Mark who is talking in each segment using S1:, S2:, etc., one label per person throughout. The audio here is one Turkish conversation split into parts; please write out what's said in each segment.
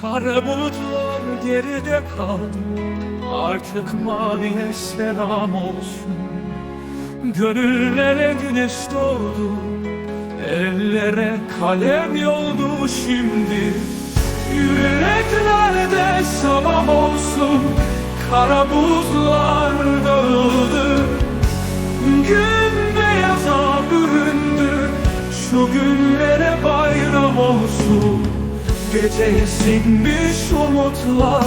S1: Kara bulutlar geride kaldı Artık maviye selam olsun. Gönüllere güneş doğdu. Ellere kalem yoldu şimdi. Yüreklerde sabah olsun. Kara bulutlar dağıldı Geceye sinmiş umutlar.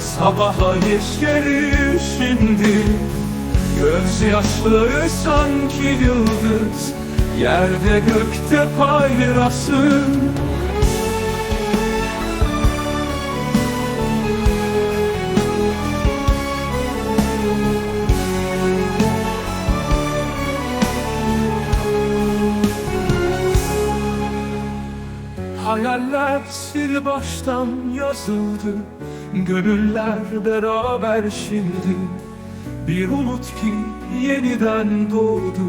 S1: Sabaha yeşerir şimdi Gözyaşları sanki yıldız. Yerde gökte payrasın Hayaller sil baştan yazıldı. Gönüller beraber şimdi. Bir umut ki yeniden doğdu.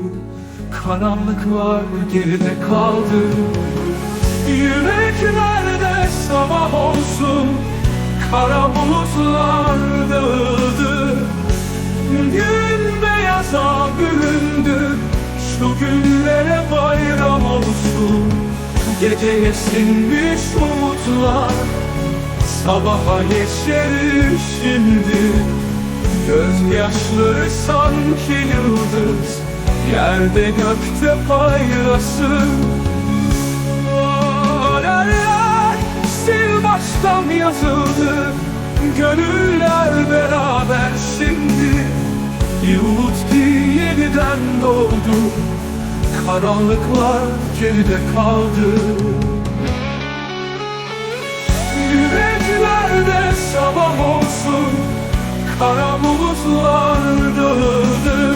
S1: Karanlıklar geride kaldı. Yüreklerde sabah olsun. Kara bulutlar dağıldı. Gün beyaza büründü. Şu günlere bayram olsun Geceye sinmiş umutlar Sabaha yeşerir şimdi. Gözyaşları sanki yıldız Yerde gökte payrasın Hayaller sil baştan yazıldı Gönüller beraber şimdi. Bir umut ki yeniden doğdu Karanlıklar geride kaldı. Yüreklerde sabah olsun Kara bulutlar dağıldı.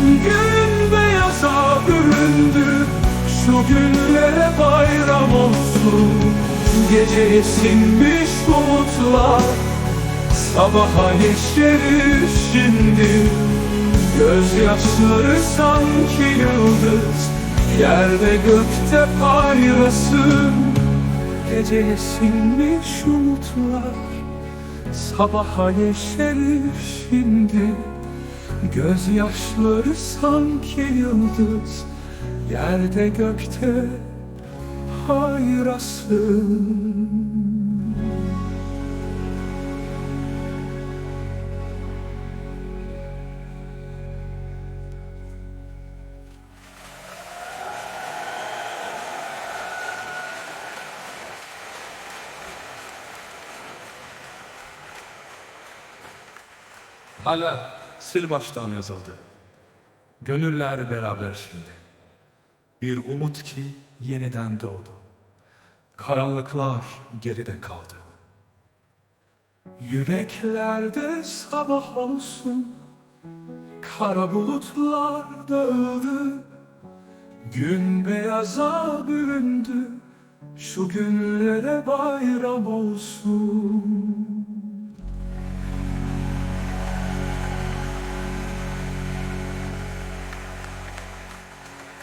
S1: Gün beyaza büründü Şu günlere bayram olsun. Geceye sinmiş umutlar Sabaha yeşerir şimdi Gözyaşları sanki yıldız Yerde gökte payrasın. Geceye sinmiş umutlar Sabaha yeşerir şimdi. Gözyaşları sanki yıldız Yerde gökte hayrasın Hala sil baştan yazıldı. Gönüller beraber şimdi. Bir umut ki yeniden doğdu. Karanlıklar geride kaldı. Yüreklerde sabah olsun. Kara bulutlar dağıldı. Gün beyaza büründü. Şu günlere bayram olsun.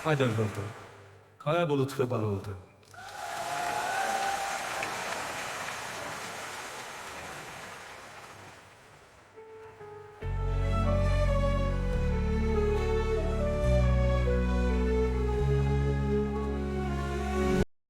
S1: Hadi bakalım. Kara bulutlu barıldı.